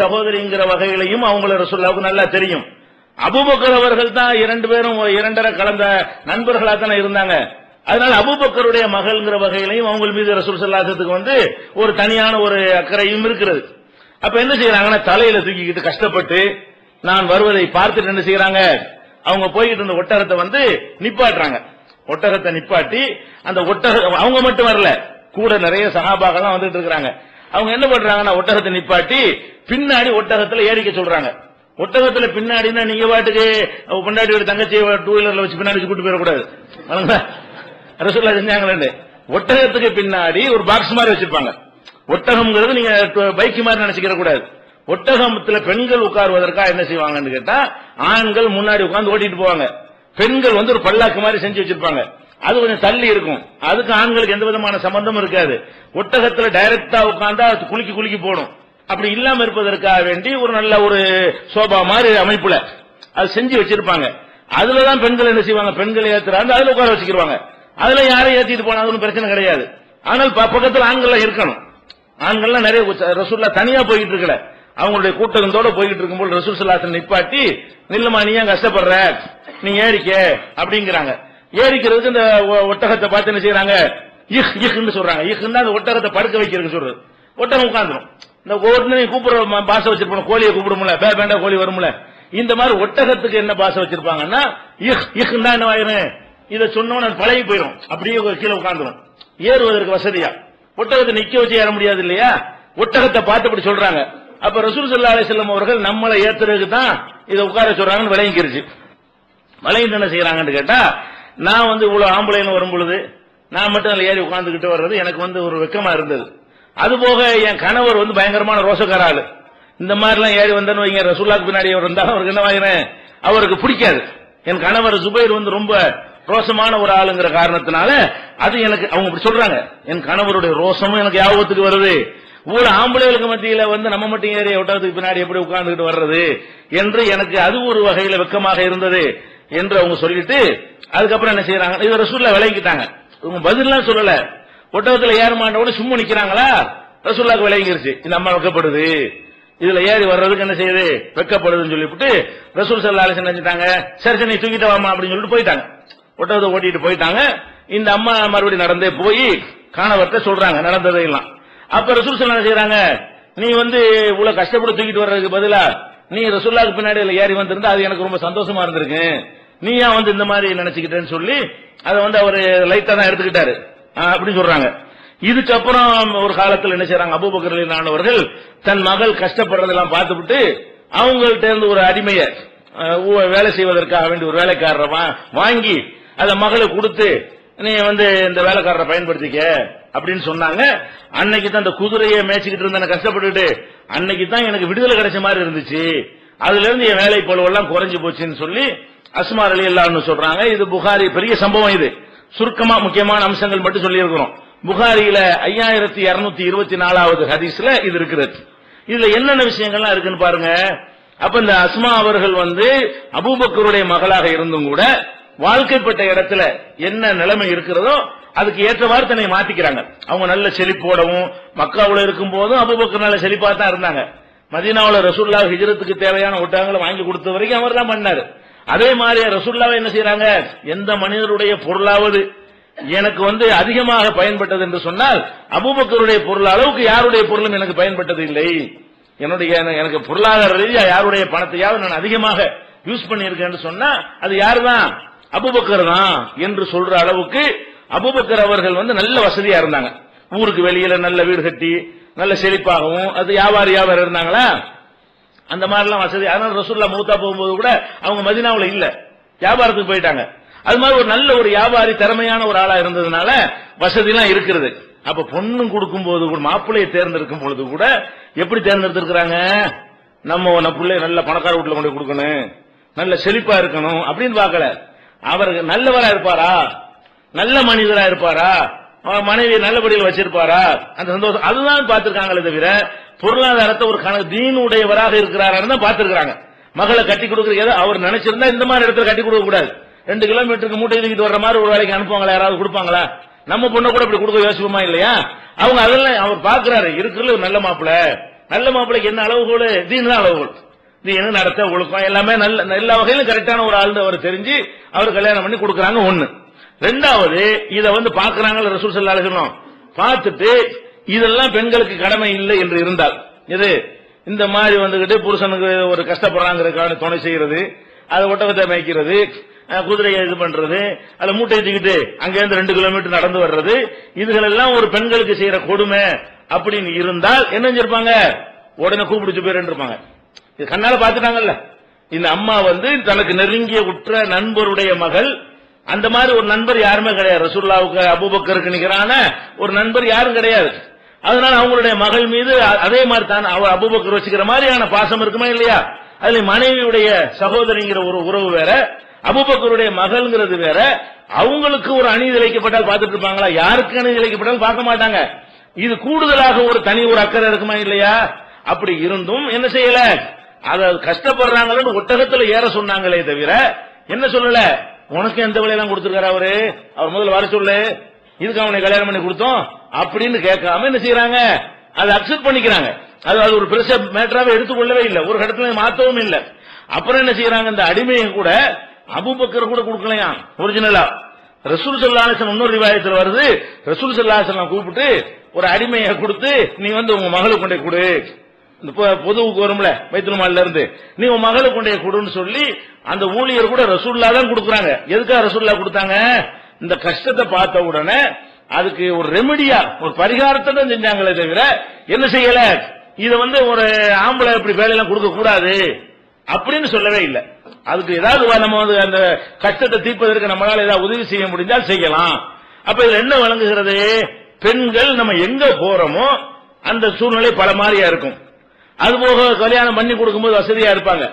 சகோதரிங்கிற வகையிலையும் அவங்கள ரசூல்லாவுக்கு நல்லா தெரியும். அபூபக்கர் அவர்கள் தான் இரண்டு பேரும் இரண்டரை கலந்த நண்பர்களா தானே இருந்தாங்க. அதனால அபூபக்கருடைய மகள்ங்கிற வகையிலையும் அவங்க மீது ரசூல் சல்லாசத்துக்கு வந்து ஒரு தனியான ஒரு அக்கறையும் இருக்கிறது. அப்ப என்ன செய்யறாங்கன்னா தலையில தூக்கிக்கிட்டு கஷ்டப்பட்டு நான் வருவதை பார்த்துட்டு என்ன செய்யறாங்க? அவங்க போய்கிட்டு இருந்த ஒட்டகத்தை வந்து நிப்பாட்டுறாங்க. ஒட்டகத்தை நிப்பாட்டி அந்த ஒட்டக அவங்க மட்டும் வரல கூட நிறைய சகாபாக்கெல்லாம் வந்துட்டு இருக்கிறாங்க. அவங்க என்ன பண்றாங்கன்னா ஒட்டகத்தை நிப்பாட்டி பின்னாடி ஒட்டகத்துல ஏறிக்க சொல்றாங்க. ஒட்டகத்துல பின்னாடினா நீங்க பாட்டுக்கு பொண்டாட்டியோட தங்கச்சியை டூ வீலர்ல வச்சு பின்னாடி கூட்டு போயிடக்கூடாது. ரசோல்லா செஞ்சாங்களே ஒட்டகத்துக்கு பின்னாடி ஒரு பாக்ஸ் மாதிரி வச்சிருப்பாங்க. ஒட்டகம்ங்கிறது நீங்க பைக் மாதிரி நினைச்சுக்கிற கூடாது. ஒட்டகத்துல பெண்கள் உட்காருவதற்காக என்ன செய்வாங்கன்னு கேட்டா ஆண்கள் முன்னாடி உட்கார்ந்து ஓட்டிட்டு போவாங்க. பெண்கள் வந்து ஒரு பல்லாக்கு மாதிரி செஞ்சு வச்சிருப்பாங்க. அது கொஞ்சம் தள்ளி இருக்கும். அதுக்கு ஆண்களுக்கு எந்த விதமான சம்பந்தமும் இருக்காது. ஒட்டகத்துல டைரக்டா உட்காந்தா அது குலுக்கி குலுக்கி போடும். அப்படி இல்லாம இருப்பதற்காக வேண்டி ஒரு நல்ல ஒரு சோபா மாதிரி அமைப்புல அது செஞ்சு வச்சிருப்பாங்க. அதுலதான் பெண்கள் என்ன செய்வாங்க? பெண்களை ஏத்துறாங்க அதுல உட்கார வச்சுக்கிருவாங்க. அதுல யாரையும் ஏத்திட்டு போனா ஒன்றும் பிரச்சனை கிடையாது. ஆனால் ப- ஆண்கள் இருக்கணும். ஆண்கள்லாம் நிறைய ரசூல்லா தனியா போயிட்டு இருக்கல. அவங்களுடைய கூட்டத்தோட போயிட்டு இருக்கும்போது ரசூல் சல்லாசன் நிப்பாட்டி நில்லமா நீ ஏன் கஷ்டப்படுற? நீ ஏறிக்க அப்படிங்கிறாங்க. ஏறிக்கிறதுக்கு இந்த ஒ- ஒட்டகத்தை பார்த்து என்ன செய்யறாங்க இஹ் இஹ்னு சொல்றாங்க. இஹ்னா அந்த ஒட்டகத்தை படுக்க வைக்கிறதுக்கு சொல்றது. ஒட்டகம் உட்காந்துரும் இந்த ஒவ்வொருத்தனையும் கூப்பிடுற ம- பாசை வச்சிருப்போம் கோழியை கூப்பிடும்ல பே பேண்டா கோழி வரும்ல. இந்த மாதிரி ஒட்டகத்துக்கு என்ன பாசை வச்சிருப்பாங்கன்னா இஹ் இஹ்னா என்ன ஆயிரும்? இதை சொன்னோன்னு பழகி போயிடும் அப்படியே கீழே உட்காந்துரும் ஏறுவதற்கு வசதியா? ஒட்டகத்தை நிக்க வச்சு ஏற முடியாது இல்லையா? ஒட்டகத்தை பார்த்து இப்படி சொல்றாங்க. அப்ப ரசூல் சல்லா அலிஸ்லாம் அவர்கள் நம்மளை ஏத்துறதுக்கு தான் இதை உட்கார சொல்றாங்கன்னு விளங்கிருச்சு விளங்கிட்டு என்ன செய்யறாங்கன்னு கேட்டா நான் வந்து இவ்வளவு ஆம்பளைன்னு வரும் பொழுது நான் மட்டும் அதில் ஏறி உட்காந்துக்கிட்டு வர்றது எனக்கு வந்து ஒரு வெக்கமா இருந்தது. அது போக என் கணவர் வந்து பயங்கரமான ரோசக்கார ஆளு இந்த மாதிரிலாம் ஏறி வந்தேன்னு வைங்க ரசூல்லாக்கு பின்னாடி அவர் இருந்தாலும் அவருக்கு என்ன வாங்கினேன்? அவருக்கு பிடிக்காது. என் கணவர் சுபைர் வந்து ரொம்ப ரோசமான ஒரு ஆளுங்கிற காரணத்தினால அது எனக்கு அவங்க இப்படி சொல்றாங்க. என் கணவருடைய ரோசமும் எனக்கு ஞாபகத்துக்கு வருது. ஊர் ஆம்பளைகளுக்கு மத்தியில வந்து நம்ம மட்டும் ஏறி ஒட்டகத்துக்கு பின்னாடி எப்படி உட்காந்துக்கிட்டு வர்றது? என்று எனக்கு அது ஒரு வகையில வெக்கமாக இருந்தது. என்று அவங்க சொல்லிட்டு அதுக்கப்புறம் என்ன செய்யறாங்க இது ரசூல்லா விளங்கிட்டாங்க இவங்க பதிலாம் சொல்லல. ஒட்டகத்துல ஏற மாட்டோட சும்மா நிக்கிறாங்களா? ரசூல்லாக்கு விளங்கிருச்சு. இந்த அம்மா வெக்கப்படுது. இதுல ஏறி வர்றதுக்கு என்ன செய்யுது? வெக்கப்படுதுன்னு சொல்லிவிட்டு ரசூல் சல்லா அலிசன் செஞ்சுட்டாங்க? சரி சரி நீ தூக்கிட்டு வாமா அப்படின்னு சொல்லிட்டு போயிட்டாங்க. ஒட்டகத்தை ஓட்டிட்டு போயிட்டாங்க. இந்த அம்மா மறுபடியும் நடந்தே போய் காணவர்கிட்ட சொல்றாங்க நடந்ததையெல்லாம். அப்ப ரசூல் சல்லா என்ன செய்யறாங்க நீ வந்து இவ்வளவு கஷ்டப்பட்டு தூக்கிட்டு வர்றதுக்கு பதிலா நீ ரசூல்லாக்கு பின்னாடி ஏறி வந்திருந்தா அது எனக்கு ரொம்ப சந்தோஷமா இருந்திருக்கு. நீ ஏன் வந்து இந்த மாதிரி நினைச்சுக்கிட்டேன்னு சொல்லி அதை வந்து அவர் லைட்டா தான் எடுத்துக்கிட்டாரு. அப்படின்னு சொல்றாங்க. இதுக்கப்புறம் ஒரு காலத்தில் என்ன செய்யறாங்க அபூபக்கர் ஆனவர்கள் தன் மகள் கஷ்டப்படுறதெல்லாம் பார்த்துவிட்டு அவங்கள்ட்ட இருந்து ஒரு அடிமையை வேலை செய்வதற்காக வேண்டி ஒரு வேலைக்காரரை வாங்கி அதை மகளை கொடுத்து நீ வந்து இந்த வேலைக்காரரை பயன்படுத்திக்க அப்படின்னு சொன்னாங்க. அன்னைக்கு தான் இந்த குதிரையை மேய்ச்சிக்கிட்டு இருந்தேன் கஷ்டப்பட்டுட்டு அன்னைக்கு தான் எனக்கு விடுதலை கிடைச்ச மாதிரி இருந்துச்சு. அதுல இருந்து என் வேலை பொழுவெல்லாம் குறைஞ்சு போச்சுன்னு சொல்லி அஸ்மார் அலி அல்லான்னு சொல்றாங்க. இது புகாரி பெரிய சம்பவம் இது. சுருக்கமா முக்கியமான அம்சங்கள் மட்டும் சொல்லியிருக்கிறோம். புகாரியில ஐயாயிரத்தி இருநூத்தி இருபத்தி நாலாவது ஹதீஸ்ல இது இருக்கிறது. இதுல என்னென்ன விஷயங்கள்லாம் இருக்குன்னு பாருங்க. அப்ப இந்த அஸ்மா அவர்கள் வந்து அபூபக்கருடைய மகளாக இருந்தும் கூட வாழ்க்கைப்பட்ட இடத்துல என்ன நிலைமை இருக்கிறதோ அதுக்கு ஏற்றவாறு தன்னை மாத்திக்கிறாங்க. அவங்க நல்ல செழிப்போடவும் மக்காவில் இருக்கும் போதும் அபுபக்கர் நல்ல செழிப்பா தான் இருந்தாங்க. மதீனாவில் ரசூல்லா ஹிஜரத்துக்கு தேவையான ஒட்டகங்களை வாங்கி கொடுத்த வரைக்கும் அவர் தான் பண்ணாரு. அதே மாதிரி ரசுல்லாவை என்ன செய்யறாங்க எந்த மனிதருடைய பொருளாவது எனக்கு வந்து அதிகமாக பயன்பட்டது என்று சொன்னால் அபூபக்கருடைய பொருள் அளவுக்கு யாருடைய பொருளும் எனக்கு பயன்பட்டது இல்லை. என்னுடைய எனக்கு பொருளாதார ரீதியா யாருடைய பணத்தையாவது நான் அதிகமாக யூஸ் பண்ணியிருக்கேன்னு சொன்னா அது யாருதான்? அபூபக்கர் தான் என்று சொல்ற அளவுக்கு அபூபக்கர் அவர்கள் வந்து நல்ல வசதியா இருந்தாங்க. ஊருக்கு வெளியில நல்ல வீடு கட்டி நல்ல செழிப்பாகவும் அது வியாபாரியாக இருந்தாங்களா? அந்த மாதிரிலாம் வசதி. அதனால ரசூல்லா மூத்தா போகும்போது கூட அவங்க மதினாவில் இல்ல. வியாபாரத்துக்கு போயிட்டாங்க. அது மாதிரி ஒரு நல்ல ஒரு வியாபாரி திறமையான ஒரு ஆளா இருந்ததுனால வசதிலாம் இருக்கிறது. அப்ப பொண்ணும் கொடுக்கும் போது கூட மாப்பிள்ளையை தேர்ந்தெடுக்கும் பொழுது கூட எப்படி தேர்ந்தெடுத்திருக்கிறாங்க? நம்ம நம்ம பிள்ளை நல்ல பணக்கார வீட்டுல கொண்டு கொடுக்கணும். நல்ல செழிப்பா இருக்கணும் அப்படின்னு பார்க்கல. அவர் நல்லவரா இருப்பாரா? நல்ல மனிதரா இருப்பாரா? அவன் மனைவி நல்லபடியில் வச்சிருப்பாரா? அந்த சந்தோஷம். அதுதான் பார்த்திருக்காங்களே தவிர பொருளாதாரத்தை ஒரு கணக்கு தீனுடையவராக இருக்கிறாரான்னு தான் பார்த்திருக்காங்க மகளை கட்டி கொடுக்கறது ஏதோ அவர் நினைச்சிருந்தா இந்த மாதிரி இடத்துல கட்டி கொடுக்க கூடாது. ரெண்டு கிலோமீட்டருக்கு மூட்டை தூக்கிட்டு வர்ற மாதிரி ஒரு வேலைக்கு அனுப்புவாங்களா? யாராவது கொடுப்பாங்களா? நம்ம பொண்ணை கூட இப்படி கொடுக்க யோசிப்போமா இல்லையா? அவங்க அதெல்லாம் அவர் பாக்குறாரு இருக்கிறது நல்ல மாப்பிள்ள. நல்ல மாப்பிள்ளைக்கு என்ன அளவுகோல்? தீன் தான் அளவுகோல். தீனு நடத்த ஒழுக்கம் எல்லாமே நல்ல எல்லா வகையிலும் கரெக்டான ஒரு ஆள் அவர் தெரிஞ்சு அவர் கல்யாணம் பண்ணி கொடுக்கறாங்க ஒண்ணு. ரெண்டாவது இதை வந்து பாக்குறாங்க ரசூல் சல்லா பார்த்துட்டு இதெல்லாம் பெண்களுக்கு கடமை இல்லை என்று இருந்தால். இது இந்த மாதிரி வந்துகிட்டு புருஷனுக்கு ஒரு கஷ்டப்படுறாங்கிறதுக்கான துணை செய்யறது அது ஒட்டகத்தை மேய்க்கிறது குதிரையை இது பண்றது அதுல மூட்டை தூக்கிட்டு அங்கேருந்து ரெண்டு கிலோமீட்டர் நடந்து வர்றது இதுகள் எல்லாம் ஒரு பெண்களுக்கு செய்யற கொடுமை அப்படின்னு இருந்தால் என்ன செஞ்சிருப்பாங்க? உடனே கூப்பிடுச்சு பேர் இருப்பாங்க இது கண்ணால பாத்துட்டாங்கல்ல இந்த அம்மா வந்து தனக்கு நெருங்கிய உற்ற நண்பருடைய மகள். அந்த மாதிரி ஒரு நண்பர் யாருமே கிடையாது. ரசூல்லாவுக்கு அபுபக்கருக்கு நிகரான ஒரு நண்பர் யாரும் கிடையாது. அதனால அவங்களுடைய மகள் மீது அதே மாதிரி தான் அவர் அபுபக்கர் வச்சுக்கிற மாதிரியான பாசம் இருக்குமா இல்லையா? அதுல மனைவியுடைய சகோதரிங்கிற ஒரு உறவு வேற அபூபக்கருடைய மகள்ங்கிறது வேற. அவங்களுக்கு ஒரு அநீதி இழைக்கப்பட்டால் பார்த்துட்டு இருப்பாங்களா? யாருக்கு அநீதி இழைக்கப்பட்டாலும் பார்க்க மாட்டாங்க. இது கூடுதலாக ஒரு தனி ஒரு அக்கறை இருக்குமா இல்லையா? அப்படி இருந்தும் என்ன செய்யல? அத கஷ்டப்படுறாங்கன்னு ஒட்டகத்துல ஏற சொன்னாங்களே தவிர என்ன சொல்லல? உனக்கு எந்த விலையெல்லாம் கொடுத்திருக்காரு அவரு? அவர் முதல்ல வர சொல்லு. இதுக்கு அவனை கல்யாணம் பண்ணி கொடுத்தோம் அப்படின்னு கேட்காம என்ன செய்யறாங்க? அதை அக்செப்ட் பண்ணிக்கிறாங்க. அது அது ஒரு பெருச மேட்டராவே எடுத்துக்கொள்ளவே இல்லை. ஒரு இடத்துல மாத்தவும் இல்லை. அப்புறம் என்ன செய்யறாங்க? இந்த அடிமையை கூட அபுபக்கர் கூட கொடுக்கலையா? ஒரிஜினலா ரசூல் சல்லாசன் இன்னொரு ரிவாயத்தில் வருது. ரசூல் சல்லாசன் கூப்பிட்டு ஒரு அடிமையை கொடுத்து நீ வந்து உங்க மகளுக்கு கொண்டே கொடு. இந்த பொ- பொதுவுக்கு வரும்ல வைத்திருமால இருந்து நீ உன் மகளுக்கு கொண்டே கொடுன்னு சொல்லி அந்த ஊழியர் கூட ரசூல்லா தான் கொடுக்குறாங்க. எதுக்காக ரசூல்லா கொடுத்தாங்க? இந்த கஷ்டத்தை பார்த்த உடனே அதுக்கு ஒரு ரெமெடியா ஒரு பரிகாரத்தை தான் செஞ்சாங்களே தவிர என்ன செய்யல? இதை வந்து ஒரு ஆம்பளை இப்படி வேலையெல்லாம் கொடுக்க கூடாது அப்படின்னு சொல்லவே இல்லை. அதுக்கு ஏதாவது நம்ம வந்து அந்த கஷ்டத்தை தீர்ப்பதற்கு நம்மளால ஏதாவது உதவி செய்ய முடிஞ்சால் செய்யலாம். அப்ப இதுல என்ன வழங்குகிறது பெண்கள் நம்ம எங்க போறோமோ அந்த சூழ்நிலை பல மாதிரியா இருக்கும் அதுபோக கல்யாணம் பண்ணி கொடுக்கும்போது வசதியா இருப்பாங்க.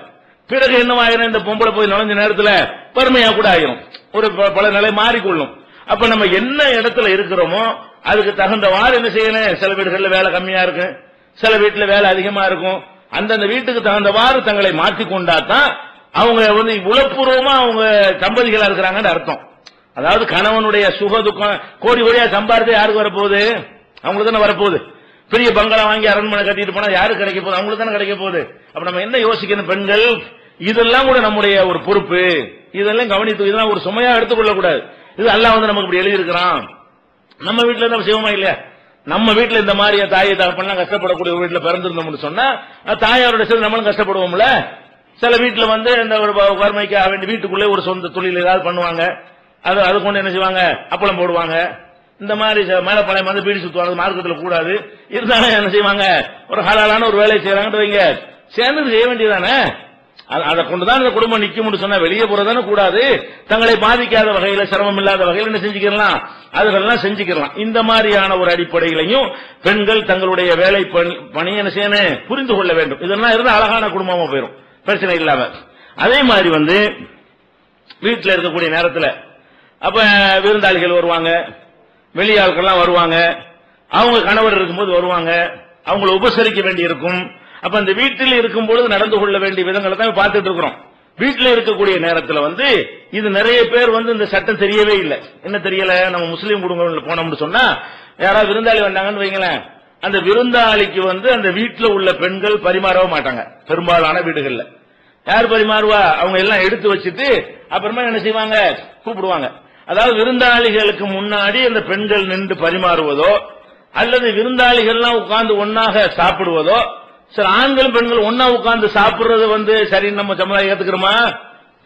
பிறகு என்னவாயிரும் இந்த பொம்பளை போய் நுழைஞ்ச நேரத்தில் பெருமையா கூட ஆயிரும். ஒரு ப- பல நிலை மாறிக்கொள்ளும். அப்ப நம்ம என்ன இடத்துல இருக்கிறோமோ அதுக்கு தகுந்தவாறு என்ன செய்யணும்? சில வீடுகளில் வேலை கம்மியா இருக்கும். சில வீட்டில் வேலை அதிகமா இருக்கும். அந்தந்த வீட்டுக்கு தகுந்தவாறு தங்களை மாற்றிக்கொண்டா கொண்டாதான் அவங்க வந்து உளப்பூர்வமா அவங்க தம்பதிகளா இருக்கிறாங்கன்னு அர்த்தம். அதாவது கணவனுடைய சுக துக்கம் கோடி கோடியா சம்பாதித்து யாருக்கு வரப்போகுது? அவங்களுக்கு தானே வரப்போகுது. பெரிய பங்களா வாங்கி அரண்மனை கட்டிட்டு போனா யாருக்கு கிடைக்க போகுது? அவங்களுக்கு தானே கிடைக்க போகுது. அப்ப நம்ம என்ன யோசிக்கணும் பெண்கள்? இதெல்லாம் கூட நம்முடைய ஒரு பொறுப்பு. இதெல்லாம் கவனித்து இதெல்லாம் ஒரு சுமையா எடுத்துக்கொள்ள கூடாது. இது அல்லாஹ் வந்து நமக்கு இப்படி எழுதியிருக்கிறான். நம்ம வீட்டுல நம்ம செய்வோமா இல்லையா? நம்ம வீட்டுல இந்த மாதிரி தாயை தகப்பன்லாம் கஷ்டப்படக்கூடிய ஒரு வீட்டுல பிறந்திருந்தோம்னு சொன்னா தாயாரோட சேர்ந்து நம்மளும் கஷ்டப்படுவோம்ல? சில வீட்டுல வந்து இந்த ஒரு வ- வறுமைக்காக வேண்டி வீட்டுக்குள்ளே ஒரு சொந்த தொழில் ஏதாவது பண்ணுவாங்க. அது அது கொண்டு என்ன செய்வாங்க? அப்பளம் போடுவாங்க. இந்த மாதிரி ச- மேல பழைய வந்து பீடி சுத்துவாங்க. மார்க்கத்தில் கூடாது. இருந்தாலும் என்ன செய்வாங்க? ஒரு ஹலாலான ஒரு வேலையை செய்யறாங்கன்னு வைங்க. சேர்ந்து செய்ய வேண்டியதானே அதை கொண்டுதான் இந்த குடும்பம் நிக்கும்னு சொன்னா வெளியே போறதானே கூடாது. தங்களை பாதிக்காத வகையில சிரமம் இல்லாத வகையில் என்ன செஞ்சுக்கலாம் அதுகளெல்லாம் செஞ்சுக்கலாம் இந்த மாதிரியான ஒரு அடிப்படையிலையும் பெண்கள் தங்களுடைய வேலை பணி- பணியை என்ன செய்யணும்? புரிந்து கொள்ள வேண்டும். இதெல்லாம் இருந்தால் அழகான குடும்பமா போயிடும் பிரச்சனை இல்லாம. அதே மாதிரி வந்து வீட்டில் இருக்கக்கூடிய நேரத்தில் அப்ப விருந்தாளிகள் வருவாங்க. வெளியாட்கள்லாம் வருவாங்க. அவங்க கணவர் இருக்கும்போது வருவாங்க. அவங்களை உபசரிக்க வேண்டி இருக்கும் அப்ப அந்த வீட்டில் இருக்கும் பொழுது நடந்து கொள்ள வேண்டிய விதங்களை தான் பார்த்துட்டு இருக்கிறோம். வீட்டில் இருக்கக்கூடிய நேரத்தில் வந்து இது நிறைய பேர் வந்து இந்த சட்டம் தெரியவே இல்லை. என்ன தெரியல? நம்ம முஸ்லீம் குடும்பங்கள் போனோம்னு சொன்னா யாராவது விருந்தாளி வந்தாங்கன்னு வைங்களேன். அந்த விருந்தாளிக்கு வந்து அந்த வீட்டில் உள்ள பெண்கள் பரிமாறவே மாட்டாங்க. பெரும்பாலான வீடுகள்ல. யார் பரிமாறுவா? அவங்க எல்லாம் எடுத்து வச்சுட்டு அப்புறமா என்ன செய்வாங்க? கூப்பிடுவாங்க. அதாவது விருந்தாளிகளுக்கு முன்னாடி அந்த பெண்கள் நின்று பரிமாறுவதோ அல்லது விருந்தாளிகள்லாம் உட்கார்ந்து ஒன்னாக சாப்பிடுவதோ சில ஆண்கள் பெண்கள் ஒன்னா உட்காந்து சாப்பிடுறது வந்து சரி நம்ம சமுதாயம் ஏத்துக்கிறோமா?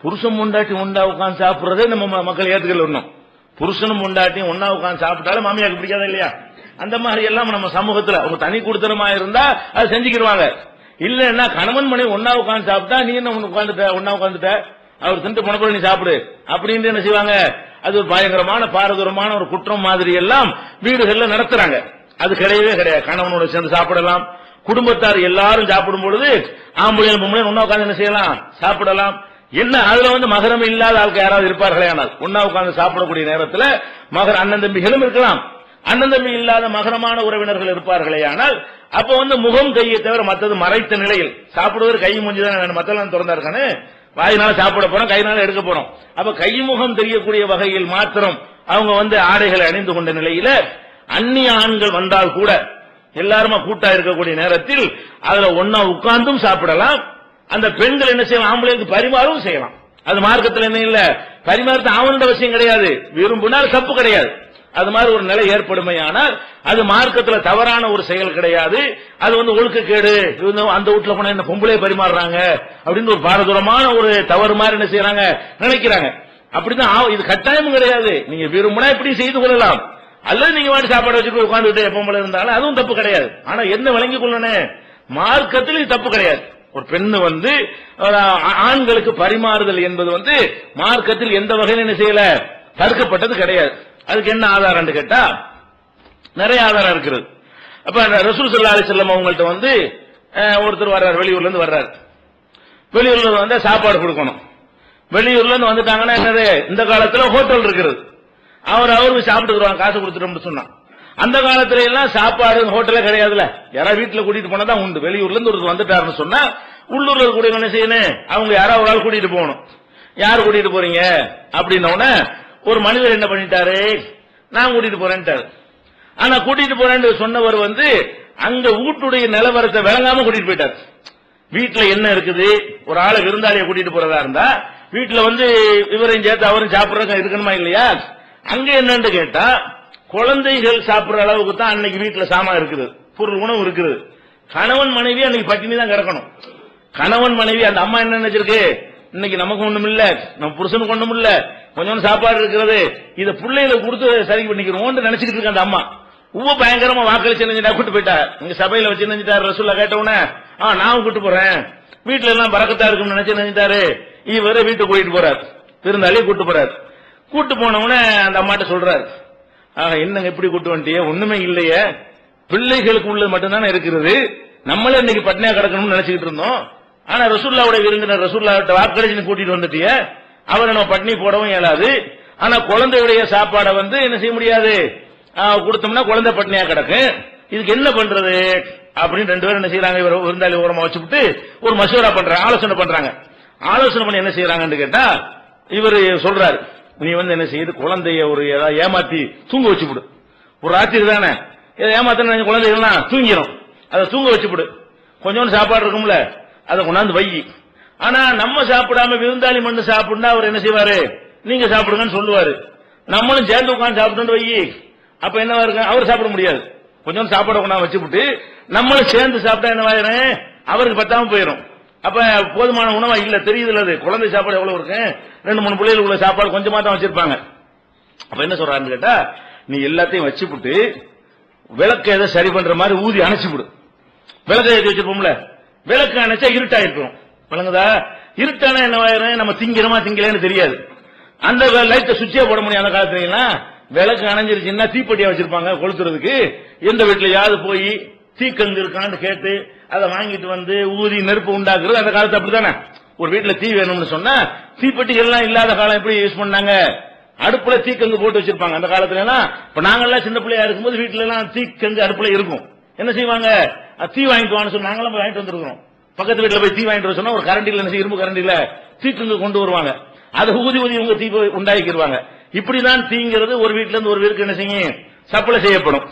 புருஷன் முண்டாட்டி உண்டா உட்காந்து சாப்பிடுறதே நம்ம மக்கள் ஏத்துக்கல இன்னும். புருஷனும் முண்டாட்டியும் ஒன்னா உட்காந்து சாப்பிட்டாலும் மாமியாக்கு பிடிக்காதா இல்லையா? அந்த மாதிரி எல்லாம் நம்ம சமூகத்துல அவங்க தனி கொடுத்தனமா இருந்தா அதை செஞ்சுக்கிடுவாங்க. இல்லன்னா கணவன் மணி ஒன்னா உட்காந்து சாப்பிட்டா நீ என்ன உட்காந்துட்ட ஒன்னா உட்காந்துட்ட அவர் திண்டு போன நீ சாப்பிடு. அப்படின்னு என்ன செய்வாங்க? அது ஒரு பயங்கரமான பாரதூரமான ஒரு குற்றம் மாதிரி எல்லாம் வீடுகள்ல நடத்துறாங்க. அது கிடையவே கிடையாது. கணவனோட சேர்ந்து சாப்பிடலாம். குடும்பத்தார் எல்லாரும் சாப்பிடும் பொழுது ஆம்பளை பொம்பளை ஒன்னா என்ன செய்யலாம்? சாப்பிடலாம். என்ன அதுல வந்து மகரம் இல்லாத ஆளுக்கு யாராவது இருப்பார்களே ஆனால் ஒன்னா உட்கார்ந்து சாப்பிடக்கூடிய நேரத்தில் மகர அண்ணன் தம்பிகளும் இருக்கலாம். அண்ணன் தம்பி இல்லாத மகரமான உறவினர்கள் இருப்பார்களே ஆனால் அப்ப வந்து முகம் கையை தவிர மற்றது மறைத்த நிலையில் சாப்பிடுவது கை முஞ்சுதான் மத்தெல்லாம் திறந்தா இருக்கானு வாயினால சாப்பிட போறோம் கையினால எடுக்க போறோம். அப்ப கை முகம் தெரியக்கூடிய வகையில் மாத்திரம் அவங்க வந்து ஆடைகளை அணிந்து கொண்ட நிலையில அந்நிய ஆண்கள் வந்தால் கூட எல்லாருமா கூட்டா இருக்கக்கூடிய நேரத்தில் அதுல ஒன்னா உட்கார்ந்தும் சாப்பிடலாம். அந்த பெண்கள் என்ன செய்யலாம்? ஆம்பளைக்கு பரிமாறவும் செய்யலாம். அது மார்க்கத்தில் என்ன இல்ல? பரிமாறத்து ஆவண அவசியம் கிடையாது. விரும்பினால் தப்பு கிடையாது. அது மாதிரி ஒரு நிலை ஏற்படுமையானால் அது மார்க்கத்தில் தவறான ஒரு செயல் கிடையாது. அது வந்து ஒழுக்கக்கேடு. இவங்க அந்த வீட்டில் போனா என்ன பொம்பளை பரிமாறுறாங்க? அப்படின்னு ஒரு பாரதூரமான ஒரு தவறு மாதிரி என்ன செய்யறாங்க? நினைக்கிறாங்க. அப்படிதான் ஆ- இது கட்டாயமும் கிடையாது. நீங்க விரும்பினா இப்படி செய்து கொள்ளலாம். அல்லது நீங்க வாட்டி சாப்பாடு வச்சுட்டு உட்காந்துட்டு எப்போ இருந்தாலும் அதுவும் தப்பு கிடையாது. ஆனா என்ன விளங்கி கொள்ளனே மார்க்கத்தில் இது தப்பு கிடையாது. ஒரு பெண்ணு வந்து ஆண்களுக்கு பரிமாறுதல் என்பது வந்து மார்க்கத்தில் எந்த வகையிலும் என்ன செய்யல? தடுக்கப்பட்டது கிடையாது. அதுக்கு என்ன ஆதாரம்னு கேட்டா நிறைய ஆதாரம் இருக்கிறது அப்ப ரசூல் சல்லா அலி செல்லம் அவங்கள்ட்ட வந்து ஒருத்தர் வர்றாரு வெளியூர்ல இருந்து வர்றாரு. வெளியூர்ல வந்து சாப்பாடு கொடுக்கணும். வெளியூர்ல இருந்து வந்துட்டாங்கன்னா என்னது? இந்த காலத்துல ஹோட்டல் இருக்குது. அவர் அவருக்கு சாப்பிட்டுக்குருவாங்க காசு கொடுத்துட்டோம்னு சொன்னான். அந்த காலத்துல எல்லாம் சாப்பாடு ஹோட்டலே கிடையாதுல யாராவது வீட்டுல கூட்டிட்டு போனா தான் உண்டு. வெளியூர்ல இருந்து ஒருத்தர் வந்துட்டாருன்னு சொன்னா உள்ளூர்ல கூட என்ன செய்யணும்? அவங்க யாராவது ஒரு ஆள் கூட்டிட்டு போகணும். யார் கூட்டிட்டு போறீங்க? அப்படின்ன ஒரு மனிதர் என்ன பண்ணிட்டாரு? நான் கூட்டிட்டு போறேன்ட்டாரு. ஆனா கூட்டிட்டு போறேன்னு சொன்னவர் வந்து அங்க வீட்டுடைய நிலவரத்தை விளங்காம கூட்டிட்டு போயிட்டார். வீட்டுல என்ன இருக்குது? ஒரு ஆளை விருந்தாளியை கூட்டிட்டு போறதா இருந்தா வீட்டுல வந்து இவரையும் சேர்த்து அவரும் சாப்பிடுறது இருக்கணுமா இல்லையா? அங்க என்னன்னு கேட்டா குழந்தைகள் சாப்பிடுற அளவுக்கு தான் அன்னைக்கு வீட்டுல சாமான் இருக்குது. பொருள் உணவு இருக்குது. கணவன் மனைவி அன்னைக்கு பட்டினி தான் கிடக்கணும் கணவன் மனைவி அந்த அம்மா என்ன நினைச்சிருக்கு? இன்னைக்கு நமக்கு ஒண்ணும் இல்ல. நம்ம புருஷனுக்கு ஒண்ணும் இல்ல. கொஞ்சம் சாப்பாடு இருக்கிறது. இதை பிள்ளைகளை கொடுத்து சரி பண்ணிக்கிறோம் நினைச்சிட்டு இருக்க அந்த அம்மா. உவ பயங்கரமா வாக்களிச்சு நினைச்சிட்டா கூட்டு போயிட்டா. இங்க சபையில வச்சு நினைச்சிட்டாரு ரசூல்லா கேட்ட ஆ நான் கூட்டு போறேன். வீட்டுல எல்லாம் பறக்கத்தா இருக்கும்னு நினைச்சு நினைச்சிட்டாரு இவரே வீட்டுக்கு போயிட்டு போறாரு. திருந்தாலே கூட்டு போறாரு. கூட்டு போனவனே அந்த அம்மாட்ட சொல்றாரு. ஆக என்னங்க இப்படி கூட்டு வந்துட்டியே? ஒண்ணுமே இல்லையே. பிள்ளைகளுக்கு உள்ளது மட்டும்தானே இருக்கிறது. நம்மளே இன்னைக்கு பட்னியா கிடக்கணும்னு நினைச்சுக்கிட்டு இருந்தோம். ஆனா ரசூல்லாவுடைய விருந்தினர் ரசூல்லாவிட்ட வாக்களிச்சு கூட்டிட்டு வந்துட்டிய. அவரை நம்ம பட்னி போடவும் இயலாது. ஆனா குழந்தையுடைய சாப்பாடை வந்து என்ன செய்ய முடியாது? கொடுத்தோம்னா குழந்தை பட்னியா கிடக்கும். இதுக்கு என்ன பண்றது? அப்படின்னு ரெண்டு பேரும் என்ன செய்யறாங்க? இவர் விருந்தாளி ஓரமா வச்சுட்டு ஒரு மசூரா பண்றாங்க ஆலோசனை பண்றாங்க. ஆலோசனை பண்ணி என்ன செய்யறாங்கன்னு கேட்டா இவர் சொல்றாரு. நீ வந்து என்ன செய்யுது குழந்தைய ஒரு ஏதாவது ஏமாத்தி தூங்க வச்சுவிடு ஒரு ராத்திரி தானே. இதை ஏமாத்தின குழந்தைகள்லாம் தூங்கிடும் அதை தூங்க வச்சுவிடு கொஞ்சோண்டு சாப்பாடு இருக்கும்ல அதை கொண்டாந்து வை. ஆனா நம்ம சாப்பிடாம விருந்தாளி மண்ணு சாப்பிடுனா அவர் என்ன செய்வாரு? நீங்க சாப்பிடுங்கன்னு சொல்லுவாரு. நம்மளும் சேர்ந்து உட்காந்து சாப்பிட்டு வை. அப்ப என்னவா இருக்கு அவர் சாப்பிட முடியாது. கொஞ்சம் சாப்பாடு கொண்டாந்து வச்சுவிட்டு நம்மளும் சேர்ந்து சாப்பிட்டா என்னவாயிரும் அவருக்கு பத்தாம போயிடும் அப்ப போதுமான உணவா இல்ல தெரியுது அது. குழந்தை சாப்பாடு எவ்வளவு இருக்கு? ரெண்டு மூணு பிள்ளைகள் உள்ள சாப்பாடு கொஞ்சமா தான் வச்சிருப்பாங்க. அப்ப என்ன சொல்றாருன்னு கேட்டா நீ எல்லாத்தையும் வச்சுப்புட்டு விளக்க எதை சரி பண்ற மாதிரி ஊதி அணைச்சுவிடு விளக்க ஏற்றி வச்சிருப்போம்ல. விளக்கு அணைச்சா இருட்டாயிருக்கும். விளங்குதா? இருட்டானா என்னவாயிரும் நம்ம திங்கிறோமா திங்கலன்னு தெரியாது. அந்த லைட்டை சுவிட்சே போட முடியும் அந்த காலத்துலாம் விளக்கு அணைஞ்சிருச்சுன்னா தீப்பெட்டியா வச்சிருப்பாங்க கொளுத்துறதுக்கு. எந்த வீட்டுலயாவது போய் தீக்கங்கு இருக்கான்னு கேட்டு அதை வாங்கிட்டு வந்து ஊதி நெருப்பு உண்டாக்குறது அந்த காலத்து அப்படித்தானே? ஒரு வீட்டுல தீ வேணும்னு சொன்னா தீப்பெட்டிகள் எல்லாம் இல்லாத காலம் எப்படி யூஸ் பண்ணாங்க? அடுப்புல தீக்கங்கு போட்டு வச்சிருப்பாங்க அந்த காலத்துல எல்லாம் இப்ப நாங்கெல்லாம் சின்ன பிள்ளையா இருக்கும்போது வீட்டுல எல்லாம் தீக்கங்கு அடுப்புல இருக்கும். என்ன செய்வாங்க? தீ வாங்கிட்டு வான்னு சொல்லி நாங்களாம் வாங்கிட்டு வந்துருக்கோம் பக்கத்து வீட்டுல போய் தீ வாங்கிட்டு வர சொன்னா ஒரு கரண்டில என்ன இரும்பு கரண்டில தீக்கங்கு கொண்டு வருவாங்க. அதை ஊதி ஊதி இவங்க தீ உண்டாக்கிடுவாங்க இப்படிதான் தீங்கிறது ஒரு வீட்டுல இருந்து ஒரு வீட்டுக்கு என்ன செய்யும்? சப்ளை செய்யப்படும்.